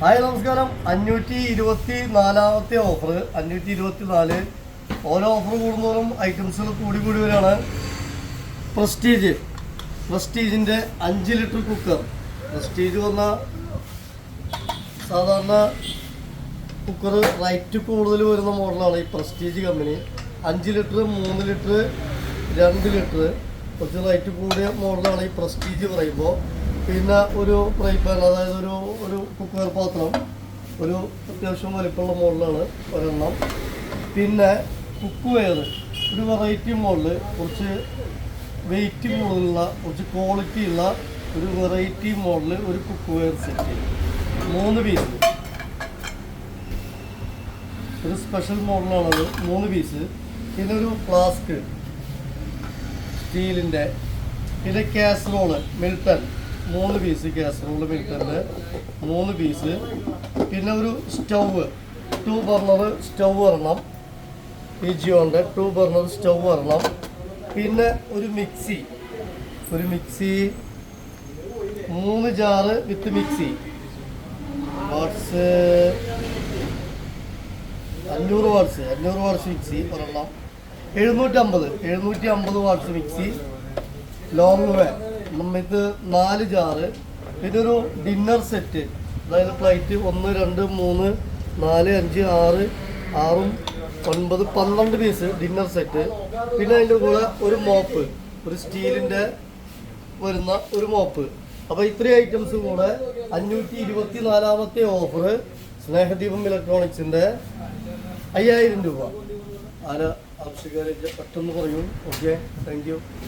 Hi നമസ്കാരം. അഞ്ഞൂറ്റി ഇരുപത്തി നാലാമത്തെ ഓഫർ അഞ്ഞൂറ്റി ഇരുപത്തി നാല് ഓരോ ഓഫർ കൂടുന്നതോറും ഐറ്റംസുകൾ കൂടി കൂടി വരികയാണ് പ്രസ്റ്റീജ് പ്രസ്റ്റീജിന്റെ അഞ്ച് ലിറ്റർ കുക്കർ പ്രസ്റ്റീജ് വന്ന സാധാരണ കുക്കർ റൈറ്റ് കൂടുതൽ വരുന്ന മോഡലാണ് ഈ പ്രസ്റ്റീജ് കമ്പനി അഞ്ച് ലിറ്റർ മൂന്ന് ലിറ്റർ രണ്ട് ലിറ്റർ കുറച്ച് റൈറ്റ് കൂടിയ മോഡലാണ് ഈ പ്രസ്റ്റീജ് പറയുമ്പോൾ പിന്നെ ഒരു ഫ്രൈ പാൻ അതായത് ഒരു ഒരു കുക്കർ പാത്രം ഒരു അത്യാവശ്യം വലിപ്പമുള്ള മോഡലാണ് ഒരെണ്ണം. പിന്നെ കുക്ക് വെയർ ഒരു വെറൈറ്റി മോഡൽ കുറച്ച് വെയിറ്റ് കൂടുതലുള്ള കുറച്ച് ക്വാളിറ്റി ഉള്ള ഒരു വെറൈറ്റി മോഡൽ ഒരു കുക്ക് വെയർ സെറ്റ് മൂന്ന് പീസ് ഒരു സ്പെഷ്യൽ മോഡലാണത് മൂന്ന് പീസ് പിന്നെ ഒരു ഫ്ലാസ്ക് സ്റ്റീലിന്റെ. പിന്നെ കാസറോൾ മിൽട്ടൺ മൂന്ന് പീസ് കാസറോൾ മിൽട്ടന്റെ മൂന്ന് പീസ് പിന്നെ ഒരു സ്റ്റൗവ്. ടു ബർണർ സ്റ്റൗ വരണം. പി ജിയോന്റെ ടു ബർണർ സ്റ്റൗ വരണം. പിന്നെ ഒരു മിക്സി. ഒരു മിക്സി. മൂന്ന് ജാറ് വിത്ത് മിക്സി. വാട്സ് അഞ്ഞൂറ് വാട്സ് അഞ്ഞൂറ് വാട്സ് മിക്സി ഒരെണ്ണം. എഴുന്നൂറ്റമ്പത്. എഴുന്നൂറ്റി അമ്പത് വാട്സ് മിക്സി. ലോങ് വേ ഇത് നാല് ജാറ് ഇതൊരു ഡിന്നർ സെറ്റ് അതായത് പ്ലേറ്റ് ഒന്ന് രണ്ട് മൂന്ന് നാല് അഞ്ച് ആറ് ആറും ഒൻപത് പന്ത്രണ്ട് പീസ് ഡിന്നർ സെറ്റ് പിന്നെ അതിന്റെ കൂടെ ഒരു മോപ്പ് ഒരു സ്റ്റീലിന്റെ വരുന്ന ഒരു മോപ്പ് അപ്പോൾ ഇത്രയും ഐറ്റംസ് കൂടെ അഞ്ഞൂറ്റി ഇരുപത്തി നാലാമത്തെ ഓഫർ സ്നേഹദീപം ഇലക്ട്രോണിക്സിന്റെ അയ്യായിരം രൂപ. ആര ആവശ്യക്കാരെ പെട്ടെന്ന് പറയൂ? Okay thank